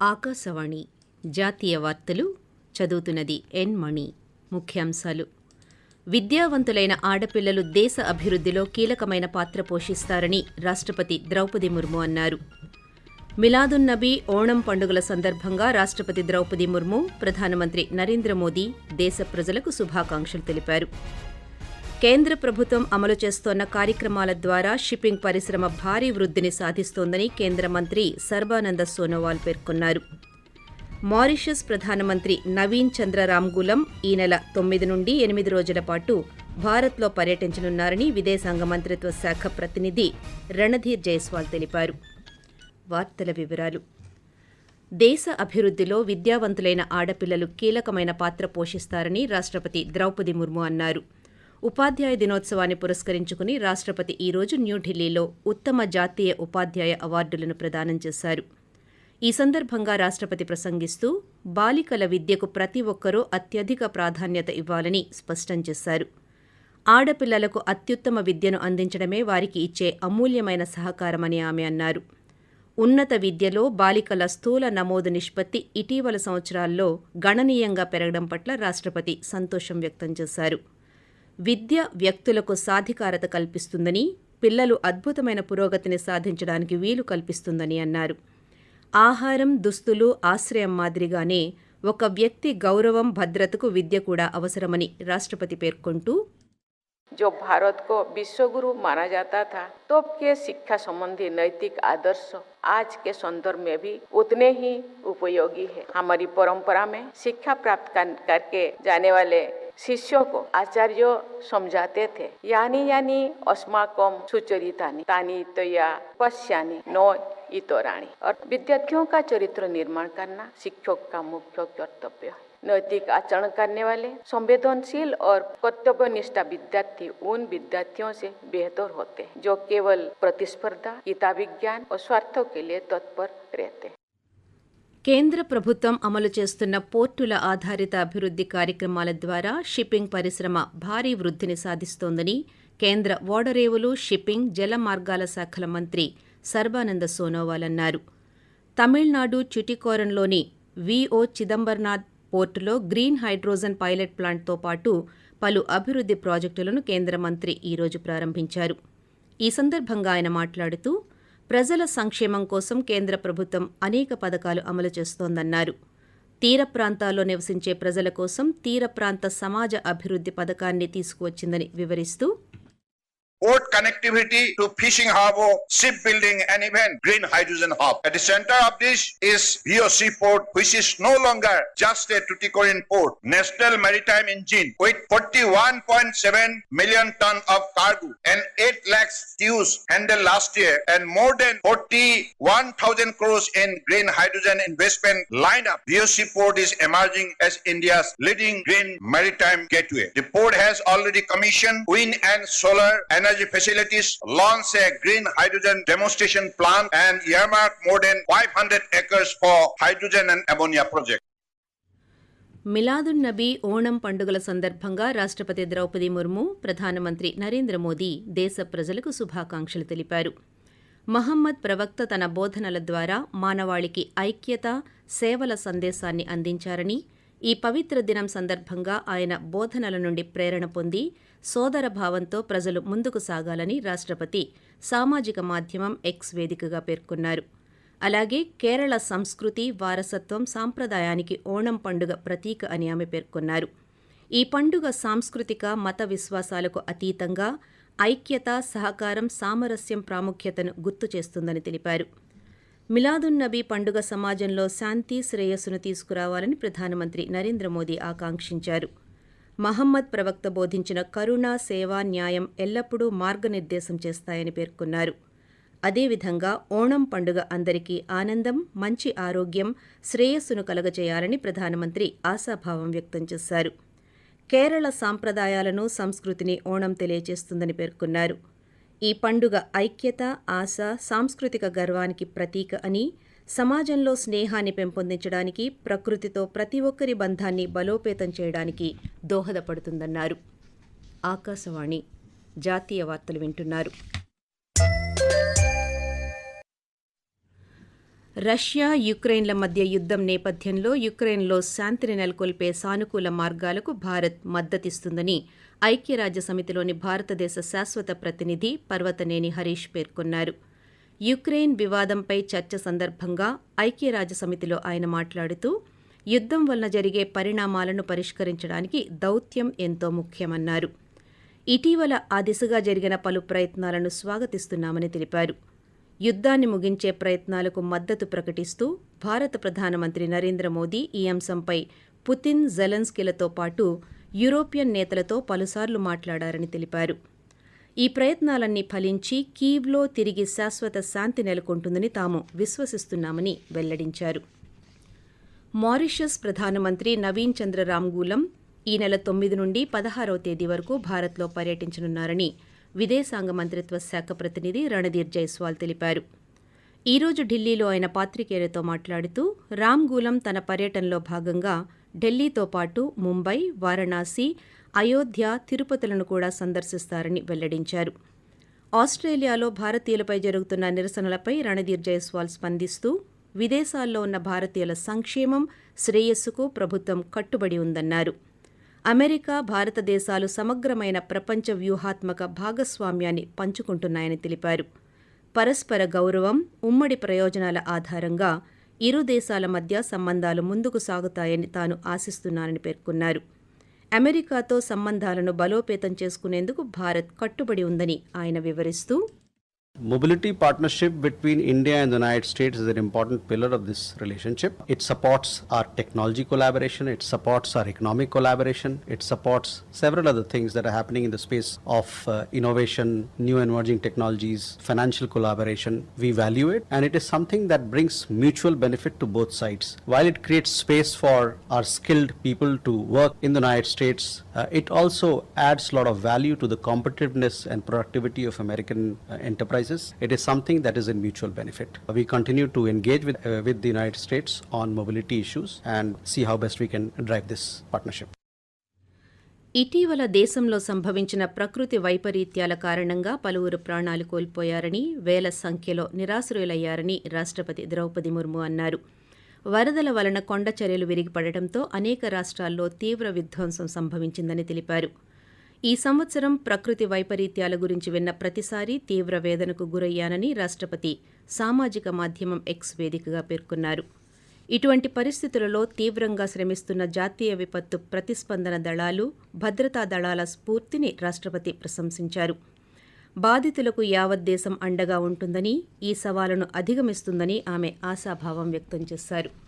ఆకాశవాణి జాతీయ వార్తలు చదువుతున్నది ఎన్ మణి. ముఖ్యాంశాలు. విద్యావంతులైన ఆడపిల్లలు దేశ అభివృద్ధిలో కీలకమైన పాత్ర పోషిస్తారని రాష్ట్రపతి ద్రౌపది ముర్ము అన్నారు. మిలాదున్ నబీ ఓణం పండుగల సందర్భంగా రాష్ట్రపతి ద్రౌపది ముర్ము ప్రధానమంత్రి నరేంద్ర మోదీ దేశ ప్రజలకు శుభాకాంక్షలు తెలిపారు. కేంద్ర ప్రభుత్వం అమలు చేస్తోన్న కార్యక్రమాల ద్వారా షిప్పింగ్ పరిశ్రమ భారీ వృద్ధిని సాధిస్తోందని కేంద్ర మంత్రి సర్బానంద సోనోవాల్ పేర్కొన్నారు. మారిషస్ ప్రధానమంత్రి నవీన్ చంద్ర రామ్గులం ఈ నెల తొమ్మిది నుండి ఎనిమిది రోజుల పాటు భారత్లో పర్యటించనున్నారని విదేశాంగ మంత్రిత్వ శాఖ ప్రతినిధి రణధీర్ జైస్వాల్ తెలిపారు. వార్తల వివరాలు. దేశ అభివృద్ధిలో విద్యావంతులైన ఆడపిల్లలు కీలకమైన పాత్ర పోషిస్తారని రాష్ట్రపతి ద్రౌపది ముర్ము అన్నారు. ఉపాధ్యాయ దినోత్సవాన్ని పురస్కరించుకుని రాష్ట్రపతి ఈరోజు న్యూఢిల్లీలో ఉత్తమ జాతీయ ఉపాధ్యాయ అవార్డులను ప్రదానం చేశారు. ఈ సందర్భంగా రాష్ట్రపతి ప్రసంగిస్తూ బాలికల విద్యకు ప్రతి ఒక్కరూ అత్యధిక ప్రాధాన్యత ఇవ్వాలని స్పష్టం చేశారు. ఆడపిల్లలకు అత్యుత్తమ విద్యను అందించడమే వారికి ఇచ్చే అమూల్యమైన సహకారమని ఆమె అన్నారు. ఉన్నత విద్యలో బాలికల స్థూల నమోదు నిష్పత్తి ఇటీవల సంవత్సరాల్లో గణనీయంగా పెరగడం పట్ల రాష్ట్రపతి సంతోషం వ్యక్తం చేశారు. విద్య వ్యక్తులకు సాధికారత కల్పిస్తుందని పిల్లలు అద్భుతమైన పురోగతిని సాధించడానికి వీలు కల్పిస్తుందని అన్నారు ఆహారం దుస్తులు ఆశ్రయం మాదిరిగానే ఒక వ్యక్తి గౌరవం భద్రతకు విద్య కూడా అవసరమని రాష్ట్రపతి పేర్కొంటూ जो भारत को विश्वगुरु माना जाता था तो के शिक्षा संबंधी नैतिक आदर्श आज के संदर्भ में भी उतने ही उपयोगी है हमारी परंपरा में शिक्षा प्राप्त कर- करके जाने वाले शिष्यों को आचार्य समझाते थे। यानी यानी अस्माकम सुचरितानी तानी तया पश्यानी, नो इतोराणी। और विद्यार्थियों का चरित्र निर्माण करना, शिक्षक का मुख्य कर्तव्य है। नैतिक आचरण करने वाले, संवेदनशील और कर्तव्यनिष्ठ विद्यार्थी उन विद्यार्थियों से बेहतर होते हैं, जो केवल प्रतिस्पर्धा किताबी ज्ञान और स्वार्थों के लिए तत्पर रहते हैं। కేంద్ర ప్రభుత్వం అమలు చేస్తున్న పోర్టుల ఆధారిత అభివృద్ధి కార్యక్రమాల ద్వారా షిప్పింగ్ పరిశ్రమ భారీ వృద్ధిని సాధిస్తోందని కేంద్ర ఓడరేవులు షిప్పింగ్ జల మార్గాల శాఖల మంత్రి సర్బానంద సోనోవాల్ అన్నారు. తమిళనాడు చుటికోరంలోని విఓ చిదంబర్నాథ్ పోర్టులో గ్రీన్ హైడ్రోజన్ పైలట్ ప్లాంట్తో పాటు పలు అభివృద్ధి ప్రాజెక్టులను కేంద్ర మంత్రి ఈరోజు ప్రారంభించారు. ఈ సందర్భంగా ఆయన మాట్లాడుతూ ప్రజల సంక్షేమం కోసం కేంద్ర ప్రభుత్వం అనేక పథకాలు అమలు చేస్తోందన్నారు. తీర ప్రాంతాల్లో నివసించే ప్రజల కోసం తీర ప్రాంత సమాజ అభివృద్ధి పథకాన్ని తీసుకువచ్చిందని వివరిస్తూ port connectivity to fishing harbor, shipbuilding, and even green hydrogen hub. At the center of this is VOC port, which is no longer just a Tuticorin port. National Maritime Engine with 41.7 million ton of cargo and 8 lakhs TEUs handled last year and more than 41,000 crores in green hydrogen investment lineup. VOC port is emerging as India's leading green maritime gateway. The port has already commissioned wind and solar energy facilities, launched a green hydrogen demonstration plant, and earmarked more than 500 acres for hydrogen and ammonia project. Milad-un Nabi Onam పండుగల సందర్భంగా రాష్ట్రపతి ద్రౌపది ముర్ము ప్రధానమంత్రి నరేంద్ర మోదీ దేశ ప్రజలకు శుభాకాంక్షలు తెలిపారు మహమ్మద్ ప్రవక్త తన బోధనల ద్వారా మానవాళికి ఐక్యత సేవల సందేశాన్ని అందించారని ఈ పవిత్ర దినం సందర్భంగా ఆయన బోధనల నుండి ప్రేరణ పొంది సోదర భావంతో ప్రజలు ముందుకు సాగాలని రాష్ట్రపతి సామాజిక మాధ్యమం ఎక్స్ వేదికగా పేర్కొన్నారు. అలాగే కేరళ సంస్కృతి వారసత్వం సాంప్రదాయానికి ఓణం పండుగ ప్రతీక అని ఆమె పేర్కొన్నారు. ఈ పండుగ సాంస్కృతిక మత విశ్వాసాలకు అతీతంగా ఐక్యత సహకారం సామరస్యం ప్రాముఖ్యతను గుర్తు చేస్తుందని తెలిపారు. మిలాదున్నబీ పండుగ సమాజంలో శాంతి శ్రేయస్సును తీసుకురావాలని ప్రధానమంత్రి నరేంద్ర మోదీ ఆకాంక్షించారు. మహమ్మద్ ప్రవక్త బోధించిన కరుణ సేవ న్యాయం ఎల్లప్పుడూ మార్గనిర్దేశం చేస్తాయని పేర్కొన్నారు. అదేవిధంగా ఓణం పండుగ అందరికీ ఆనందం మంచి ఆరోగ్యం శ్రేయస్సును కలగజేయాలని ప్రధానమంత్రి ఆశాభావం వ్యక్తం చేశారు. కేరళ సాంప్రదాయాలను సంస్కృతిని ఓణం తెలియజేస్తుందని పేర్కొన్నారు. ఈ పండుగ ఐక్యత ఆశ సాంస్కృతిక గర్వానికి ప్రతీక అని సమాజంలో స్నేహాన్ని పెంపొందించడానికి ప్రకృతితో ప్రతి ఒక్కరి బంధాన్ని బలోపేతం చేయడానికి దోహదపడుతుందన్నారు. ఆకాశవాణి జాతీయ వార్తలు వింటున్నారు. రష్యా యుక్రెయిన్ల మధ్య యుద్ధం నేపథ్యంలో యుక్రెయిన్లో శాంతిని నెలకొల్పే సానుకూల మార్గాలకు భారత్ మద్దతిస్తుందని ఐక్యరాజ్య సమితిలోని భారతదేశ శాశ్వత ప్రతినిధి పర్వతనేని హరీష్ పేర్కొన్నారు. యుక్రెయిన్ వివాదంపై చర్చ సందర్భంగా ఐక్యరాజ్య సమితిలో ఆయన మాట్లాడుతూ యుద్ధం వలన జరిగే పరిణామాలను పరిష్కరించడానికి దౌత్యం ఎంతో ముఖ్యమన్నారు. ఇటీవల ఆ దిశగా జరిగిన పలు ప్రయత్నాలను స్వాగతిస్తున్నామని తెలిపారు. యుద్ధాన్ని ముగించే ప్రయత్నాలకు మద్దతు ప్రకటిస్తూ భారత ప్రధానమంత్రి నరేంద్ర మోదీ ఈ అంశంపై పుతిన్ జెలెన్స్కీలతో పాటు యూరోపియన్ నేతలతో పలుసార్లు మాట్లాడారని తెలిపారు. ఈ ప్రయత్నాలన్నీ ఫలించి కీవ్లో తిరిగి శాశ్వత శాంతి నెలకొంటుందని తాము విశ్వసిస్తున్నామని వెల్లడించారు. మారిషస్ ప్రధానమంత్రి నవీన్ చంద్ర రామ్గూలం ఈ నెల తొమ్మిది నుండి పదహారవ తేదీ వరకు భారత్లో పర్యటించనున్నారని విదేశాంగ మంత్రిత్వ శాఖ ప్రతినిధి రణధీర్ జైస్వాల్ తెలిపారు. ఈరోజు ఢిల్లీలో ఆయన పాత్రికేయులతో మాట్లాడుతూ రామ్గూలం తన పర్యటనలో భాగంగా ఢిల్లీతో పాటు ముంబై వారణాసి అయోధ్య తిరుపతులను కూడా సందర్శిస్తారని వెల్లడించారు. ఆస్ట్రేలియాలో భారతీయులపై జరుగుతున్న నిరసనలపై రణధీర్ జైస్వాల్ స్పందిస్తూ విదేశాల్లో ఉన్న భారతీయుల సంక్షేమం శ్రేయస్సుకు ప్రభుత్వం కట్టుబడి ఉందన్నారు. అమెరికా భారతదేశాలు సమగ్రమైన ప్రపంచ వ్యూహాత్మక భాగస్వామ్యాన్ని పంచుకుంటున్నాయని తెలిపారు. పరస్పర గౌరవం ఉమ్మడి ప్రయోజనాల ఆధారంగా ఇరు దేశాల మధ్య సంబంధాలు ముందుకు సాగుతాయని తాను ఆశిస్తున్నానని పేర్కొన్నారు. అమెరికాతో సంబంధాలను బలోపేతం చేసుకునేందుకు భారత్ కట్టుబడి ఉందని ఆయన వివరిస్తూ Mobility partnership between India and the United States is an important pillar of this relationship. It supports our technology collaboration, it supports our economic collaboration, it supports several other things that are happening in the space of uh, innovation, new emerging technologies, financial collaboration. We value it and it is something that brings mutual benefit to both sides. While it creates space for our skilled people to work in the United States, uh, it also adds a lot of value to the competitiveness and productivity of American uh, enterprises. It is something that is in mutual benefit. We continue to engage with, uh, with the United States on mobility issues and see how best we can drive this partnership. ఇటీవల దేశంలో సంభవించిన ప్రకృతి వైపరీత్యాల కారణంగా పలువురు ప్రాణాలు కోల్పోయారని వేల సంఖ్యలో నిరాశ్రయులయ్యారని రాష్ట్రపతి ద్రౌపది ముర్ము అన్నారు వరదల వలన కొండ చర్యలు విరిగిపడటంతో అనేక రాష్ట్రాల్లో తీవ్ర విధ్వంసం సంభవించిందని తెలిపారు ఈ సంవత్సరం ప్రకృతి వైపరీత్యాల గురించి విన్న ప్రతిసారి తీవ్ర వేదనకు గురయ్యానని రాష్ట్రపతి సామాజిక మాధ్యమం ఎక్స్ వేదికగా పేర్కొన్నారు. ఇటువంటి పరిస్థితులలో తీవ్రంగా శ్రమిస్తున్న జాతీయ విపత్తు ప్రతిస్పందన దళాలు భద్రతా దళాల స్ఫూర్తిని రాష్ట్రపతి ప్రశంసించారు. బాధితులకు యావత్ దేశం అండగా ఉంటుందని ఈ సవాలును అధిగమిస్తుందని ఆమె ఆశాభావం వ్యక్తం చేశారు.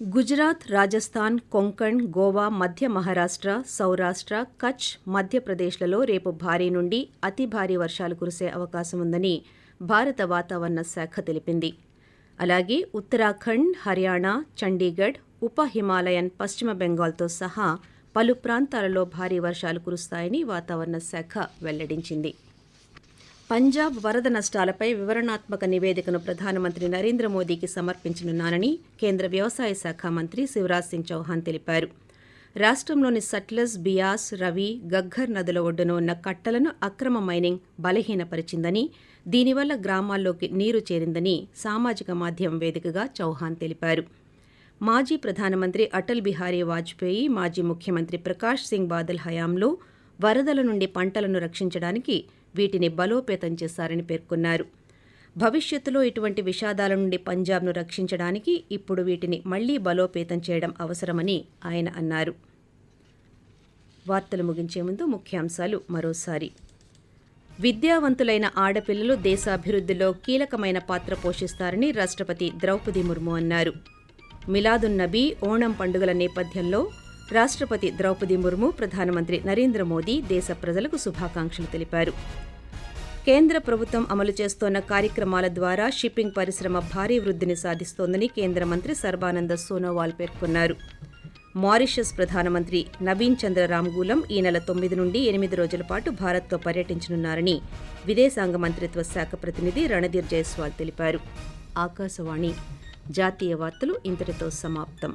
గుజరాత్ రాజస్థాన్ కొంకణ్ గోవా మధ్య మహారాష్ట్ర సౌరాష్ట్ర కచ్ మధ్యప్రదేశ్లలో రేపు భారీ నుండి అతి భారీ వర్షాలు కురిసే అవకాశం ఉందని భారత వాతావరణ శాఖ తెలిపింది. అలాగే ఉత్తరాఖండ్ హర్యానా చండీగఢ్ ఉప హిమాలయన్ పశ్చిమ బెంగాల్తో సహా పలు ప్రాంతాలలో భారీ వర్షాలు కురుస్తాయని వాతావరణ శాఖ వెల్లడించింది. పంజాబ్ వరద నష్టాలపై వివరణాత్మక నివేదికను ప్రధానమంత్రి నరేంద్ర మోదీకి సమర్పించనున్నానని కేంద్ర వ్యవసాయ శాఖ మంత్రి శివరాజ్ సింగ్ చౌహాన్ తెలిపారు. రాష్ట్రంలోని సట్లస్ బియాస్ రవి గగ్గర్ నదుల ఒడ్డున ఉన్న కట్టలను అక్రమ మైనింగ్ బలహీనపరిచిందని దీనివల్ల గ్రామాల్లోకి నీరు చేరిందని సామాజిక మాధ్యమం వేదికగా చౌహాన్ తెలిపారు. మాజీ ప్రధానమంత్రి అటల్ బిహారీ వాజ్పేయి మాజీ ముఖ్యమంత్రి ప్రకాష్ సింగ్ బాదల్ హయాంలో వరదల నుండి పంటలను రక్షించడానికి వీటిని బలోపేతం చేశారని పేర్కొన్నారు. భవిష్యత్తులో ఇటువంటి విషాదాల నుండి పంజాబ్ను రక్షించడానికి ఇప్పుడు వీటిని మళ్ళీ బలోపేతం చేయడం అవసరమని ఆయన అన్నారు. వార్తలు ముగించే ముందు ముఖ్యాంశాలు మరోసారి. విద్యావంతులైన ఆడపిల్లలు దేశాభివృద్ధిలో కీలకమైన పాత్ర పోషిస్తారని రాష్ట్రపతి ద్రౌపది ముర్ము అన్నారు. మిలాదున్నబీ ఓణం పండుగల నేపథ్యంలో రాష్ట్రపతి ద్రౌపది ముర్ము ప్రధానమంత్రి నరేంద్ర మోదీ దేశ ప్రజలకు శుభాకాంక్షలు తెలిపారు. కేంద్ర ప్రభుత్వం అమలు చేస్తోన్న కార్యక్రమాల ద్వారా షిప్పింగ్ పరిశ్రమ భారీ వృద్ధిని సాధిస్తోందని కేంద్ర మంత్రి సర్బానంద సోనోవాల్ పేర్కొన్నారు. మారిషస్ ప్రధానమంత్రి నవీన్ చంద్ర రామ్గూలం ఈ నెల తొమ్మిది నుండి ఎనిమిది రోజుల పాటు భారత్తో పర్యటించనున్నారని విదేశాంగ మంత్రిత్వ శాఖ ప్రతినిధి రణధీర్ జైస్వాల్ తెలిపారు. ఆకాశవాణి జాతీయ వార్తలు ఇంతటితో సమాప్తం.